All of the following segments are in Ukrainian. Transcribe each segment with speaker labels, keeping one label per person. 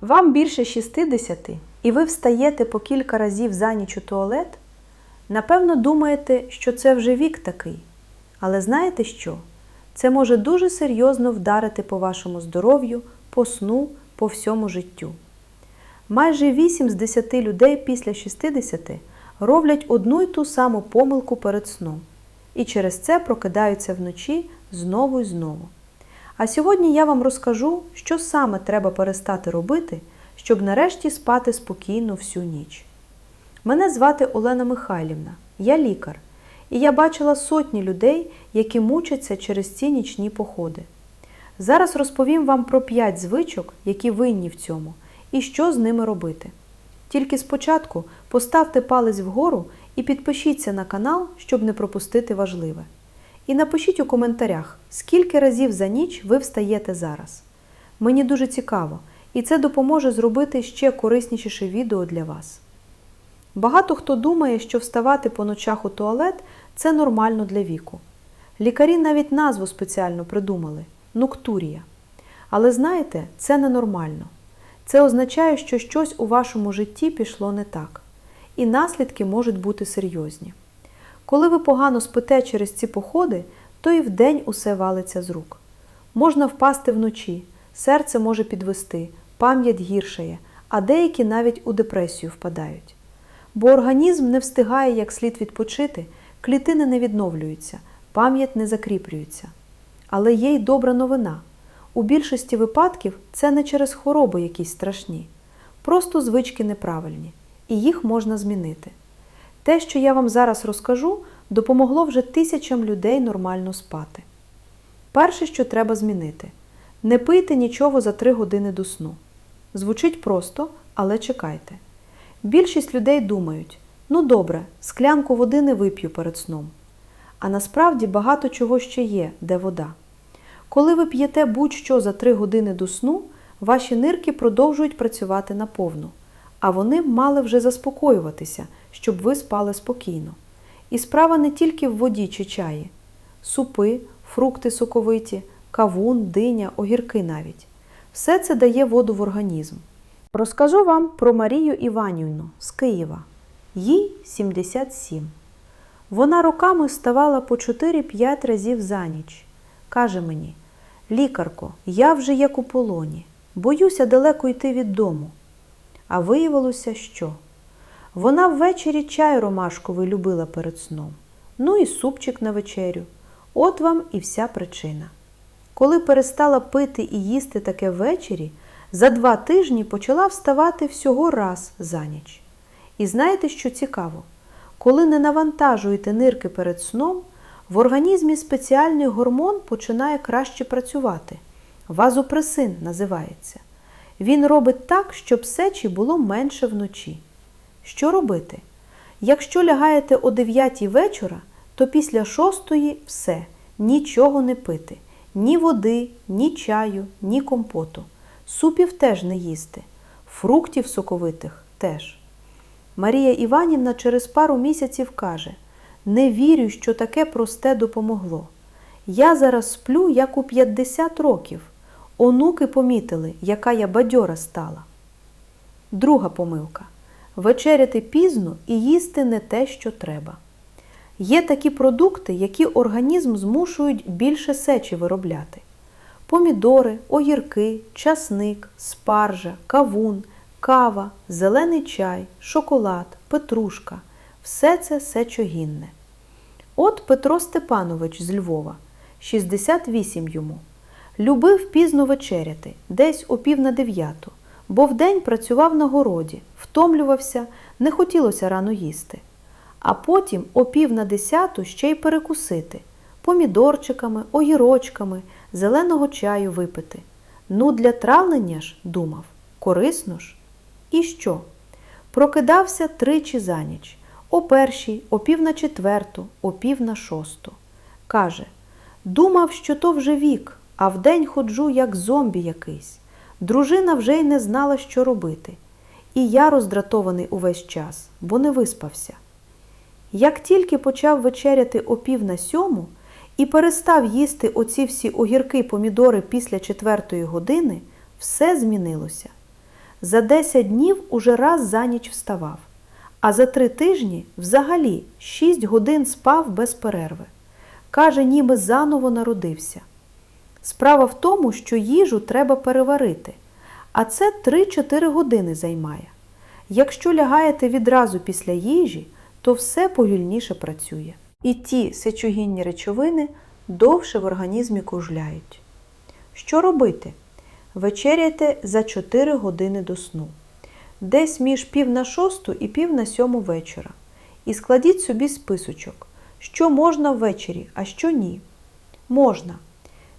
Speaker 1: Вам більше 60 і ви встаєте по кілька разів за ніч у туалет? Напевно, думаєте, що це вже вік такий. Але знаєте що? Це може дуже серйозно вдарити по вашому здоров'ю, по сну, по всьому життю. Майже 8 з 10 людей після 60 роблять одну й ту саму помилку перед сном і через це прокидаються вночі знову і знову. А сьогодні я вам розкажу, що саме треба перестати робити, щоб нарешті спати спокійно всю ніч. Мене звати Олена Михайлівна, я лікар, і я бачила сотні людей, які мучаться через ці нічні походи. Зараз розповім вам про 5 звичок, які винні в цьому, і що з ними робити. Тільки спочатку поставте палець вгору і підпишіться на канал, щоб не пропустити важливе. І напишіть у коментарях, скільки разів за ніч ви встаєте зараз. Мені дуже цікаво, і це допоможе зробити ще кориснішіше відео для вас. Багато хто думає, що вставати по ночах у туалет це нормально для віку. Лікарі навіть назву спеціально придумали ноктурія. Але знаєте, це ненормально. Це означає, що щось у вашому житті пішло не так, і наслідки можуть бути серйозні. Коли ви погано спите через ці походи, то і вдень усе валиться з рук. Можна впасти вночі, серце може підвести, пам'ять гіршає, а деякі навіть у депресію впадають. Бо організм не встигає як слід відпочити, клітини не відновлюються, пам'ять не закріплюється. Але є й добра новина. У більшості випадків це не через хвороби якісь страшні, просто звички неправильні, і їх можна змінити. Те, що я вам зараз розкажу, допомогло вже тисячам людей нормально спати. Перше, що треба змінити не пийте нічого за 3 години до сну. Звучить просто, але чекайте. Більшість людей думають: ну добре, склянку води не вип'ю перед сном. А насправді багато чого ще є, де вода. Коли ви п'єте будь-що за 3 години до сну, ваші нирки продовжують працювати наповну, а вони мали вже заспокоюватися, щоб ви спали спокійно. І справа не тільки в воді чи чаї, супи, фрукти соковиті, кавун, диня, огірки навіть. Все це дає воду в організм. Розкажу вам про Марію Іванівну з Києва. Їй 77. Вона роками вставала по 4-5 разів за ніч. Каже мені, лікарко, я вже як у полоні, боюся далеко йти від дому. А виявилося, що вона ввечері чай ромашковий любила перед сном, ну і супчик на вечерю. От вам і вся причина. Коли перестала пити і їсти таке ввечері, за два тижні почала вставати всього раз за ніч. І знаєте, що цікаво? Коли не навантажуєте нирки перед сном, в організмі спеціальний гормон починає краще працювати. Вазопресин називається. Він робить так, щоб сечі було менше вночі. Що робити? Якщо лягаєте о 9 вечора, то після 6 все, нічого не пити, ні води, ні чаю, ні компоту. Супів теж не їсти, фруктів соковитих теж. Марія Іванівна через пару місяців каже: Не вірю, що таке просте допомогло. Я зараз сплю, як у 50 років. Онуки помітили, яка я бадьора стала. Друга помилка вечеряти пізно і їсти не те, що треба. Є такі продукти, які організм змушують більше сечі виробляти: помідори, огірки, часник, спаржа, кавун, кава, зелений чай, шоколад, петрушка все це сечогінне. От Петро Степанович з Львова, 68 йому. Любив пізно вечеряти, десь о пів на дев'яту, бо вдень працював на городі, втомлювався, не хотілося рано їсти. А потім о пів на десяту ще й перекусити помідорчиками, огірочками, зеленого чаю випити. Ну, для травлення ж, думав, корисно ж. І що? Прокидався тричі за ніч, о першій, о пів на четверту, о пів на шосту. Каже, думав, що то вже вік, а вдень ходжу, як зомбі якийсь. Дружина вже й не знала, що робити. І я роздратований увесь час, бо не виспався. Як тільки почав вечеряти о пів на сьому і перестав їсти оці всі огірки помідори після четвертої години, все змінилося. За 10 днів уже раз за ніч вставав, а за три тижні взагалі 6 годин спав без перерви. Каже, ніби заново народився. Справа в тому, що їжу треба переварити, а це 3-4 години займає. Якщо лягаєте відразу після їжі, то все повільніше працює. І ті сечогінні речовини довше в організмі кружляють. Що робити? Вечеряйте за 4 години до сну, десь між пів на шосту і пів на сьому вечора. І складіть собі списочок, що можна ввечері, а що ні. Можна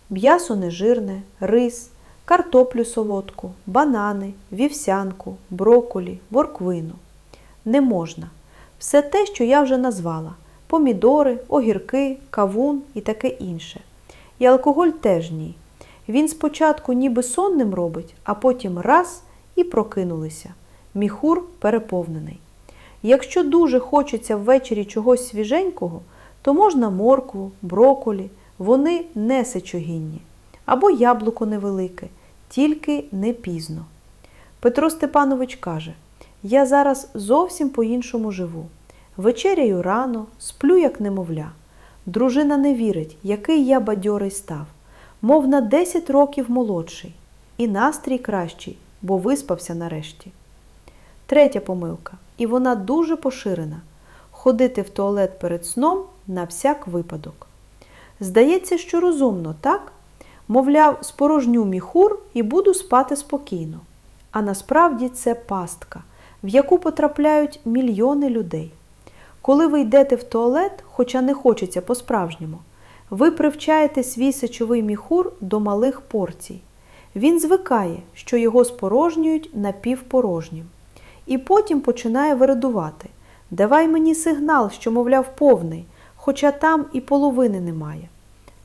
Speaker 1: м'ясо нежирне, рис, картоплю солодку, банани, вівсянку, броколі, морквину. Не можна. Все те, що я вже назвала: помідори, огірки, кавун і таке інше. І алкоголь теж ні. Він спочатку ніби сонним робить, а потім раз і прокинулися. Міхур переповнений. Якщо дуже хочеться ввечері чогось свіженького, то можна моркву, броколі, вони не сечогінні. Або яблуко невелике, тільки не пізно. Петро Степанович каже: Я зараз зовсім по-іншому живу. Вечеряю рано, сплю, як немовля. Дружина не вірить, який я бадьорий став, мов на 10 років молодший, і настрій кращий, бо виспався нарешті. Третя помилка, і вона дуже поширена ходити в туалет перед сном на всяк випадок. Здається, що розумно, так? Мовляв, спорожню міхур і буду спати спокійно. А насправді це пастка, в яку потрапляють мільйони людей. Коли ви йдете в туалет, хоча не хочеться по-справжньому, ви привчаєте свій сечовий міхур до малих порцій. Він звикає, що його спорожнюють напівпорожнім. І потім починає вирадувати. Давай мені сигнал, що, мовляв, повний, хоча там і половини немає.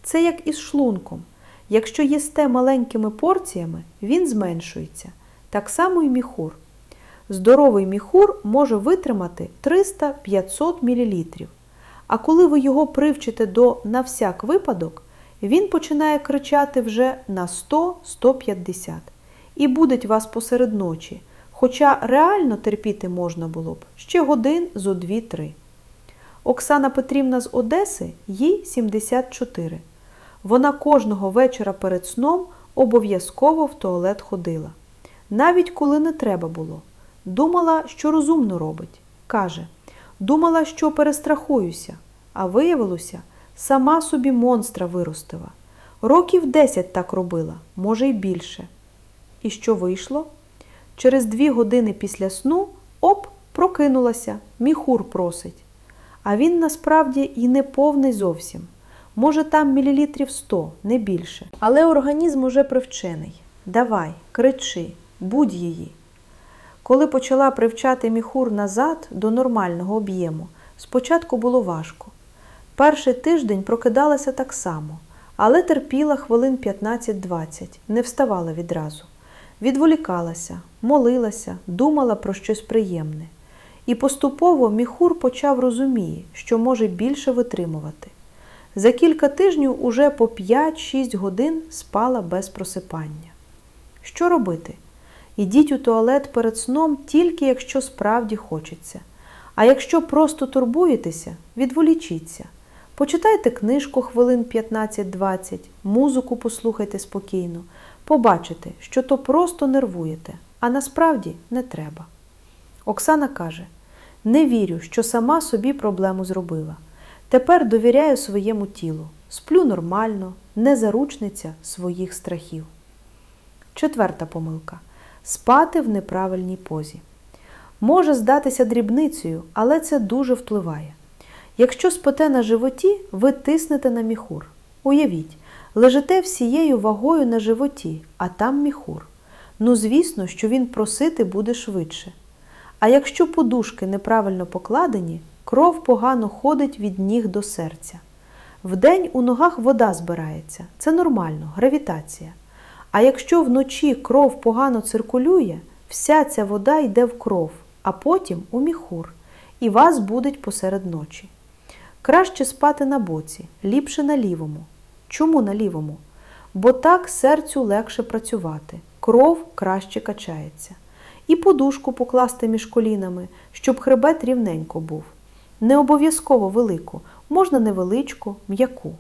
Speaker 1: Це як із шлунком. Якщо їсте маленькими порціями, він зменшується. Так само і міхур. Здоровий міхур може витримати 300-500 мл. А коли ви його привчите до на всяк випадок, він починає кричати вже на 100-150 і будить вас посеред ночі, хоча реально терпіти можна було б ще годин зо 2-3. Оксана Петрівна з Одеси, їй 74. Вона кожного вечора перед сном обов'язково в туалет ходила. Навіть коли не треба було. Думала, що розумно робить. Каже, думала, що перестрахуюся, а виявилося, сама собі монстра виростила. Років 10 так робила, може й більше. І що вийшло? Через дві години після сну оп, прокинулася, міхур просить. А він насправді і не повний зовсім. Може, там мілілітрів 100, не більше. Але організм уже привчений. Давай, кричи, будь її. Коли почала привчати міхур назад до нормального об'єму, спочатку було важко. Перший тиждень прокидалася так само, але терпіла хвилин 15-20, не вставала відразу. Відволікалася, молилася, думала про щось приємне. І поступово міхур почав розуміє, що може більше витримувати. За кілька тижнів уже по 5-6 годин спала без просипання. Що робити? Ідіть у туалет перед сном тільки якщо справді хочеться. А якщо просто турбуєтеся, відволічіться. Почитайте книжку хвилин 15-20, музику послухайте спокійно, побачите, що то просто нервуєте, а насправді не треба. Оксана каже: не вірю, що сама собі проблему зробила. Тепер довіряю своєму тілу, сплю нормально, не заручниця своїх страхів. Четверта помилка спати в неправильній позі. Може здатися дрібницею, але це дуже впливає. Якщо спите на животі, ви тиснете на міхур. Уявіть, лежите всією вагою на животі, а там міхур. Ну, звісно, що він просити буде швидше. А якщо подушки неправильно покладені, кров погано ходить від ніг до серця. Вдень у ногах вода збирається, це нормально, гравітація. А якщо вночі кров погано циркулює, вся ця вода йде в кров, а потім у міхур, і вас будить посеред ночі. Краще спати на боці, ліпше на лівому. Чому на лівому? Бо так серцю легше працювати, кров краще качається. І подушку покласти між колінами, щоб хребет рівненько був. Не обов'язково велику, можна невеличку, м'яку.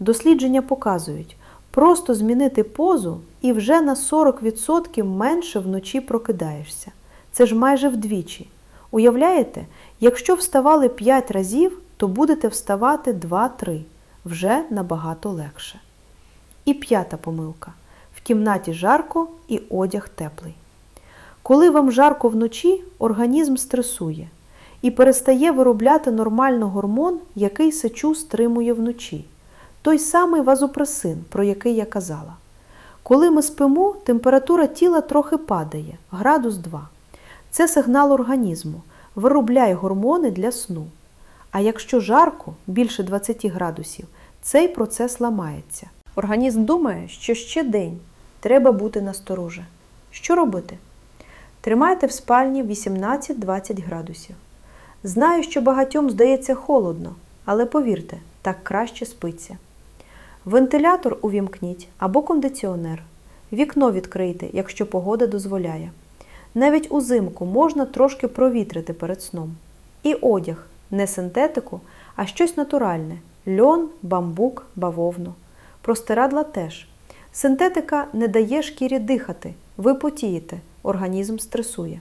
Speaker 1: Дослідження показують, просто змінити позу і вже на 40% менше вночі прокидаєшся. Це ж майже вдвічі. Уявляєте, якщо вставали 5 разів, то будете вставати 2-3. Вже набагато легше. І п'ята помилка. В кімнаті жарко і одяг теплий. Коли вам жарко вночі, організм стресує і перестає виробляти нормально гормон, який сечу стримує вночі. Той самий вазопресин, про який я казала. Коли ми спимо, температура тіла трохи падає, градус 2. Це сигнал організму, виробляє гормони для сну. А якщо жарко, більше 20 градусів, цей процес ламається. Організм думає, що ще день, треба бути настороже. Що робити? Тримайте в спальні 18-20 градусів. Знаю, що багатьом здається холодно, але повірте, так краще спиться. Вентилятор увімкніть або кондиціонер. Вікно відкрийте, якщо погода дозволяє. Навіть узимку можна трошки провітрити перед сном. І одяг не синтетику, а щось натуральне льон, бамбук, бавовну. Простирадла теж. Синтетика не дає шкірі дихати, ви потієте, організм стресує.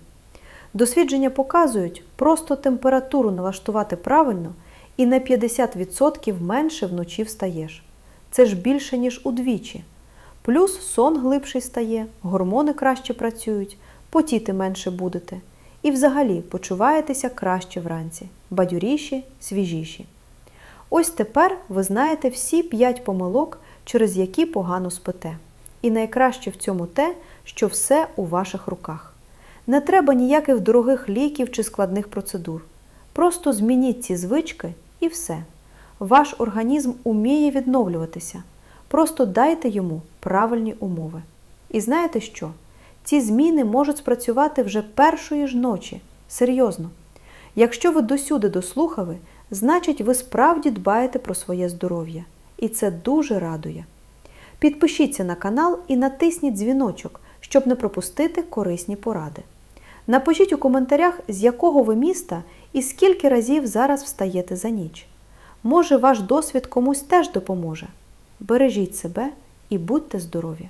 Speaker 1: Дослідження показують, просто температуру налаштувати правильно і на 50% менше вночі встаєш. Це ж більше, ніж удвічі. Плюс сон глибший стає, гормони краще працюють, потіти менше будете. І взагалі почуваєтеся краще вранці, бадюріші, свіжіші. Ось тепер ви знаєте всі 5 помилок, через які погано спите. І найкраще в цьому те, що все у ваших руках. Не треба ніяких дорогих ліків чи складних процедур. Просто змініть ці звички і все. Ваш організм уміє відновлюватися. Просто дайте йому правильні умови. І знаєте що? Ці зміни можуть спрацювати вже першої ж ночі. Серйозно. Якщо ви досюди дослухали, значить ви справді дбаєте про своє здоров'я. І це дуже радує. Підпишіться на канал і натисніть дзвіночок, щоб не пропустити корисні поради. Напишіть у коментарях, з якого ви міста і скільки разів зараз встаєте за ніч. Може, ваш досвід комусь теж допоможе. Бережіть себе і будьте здорові!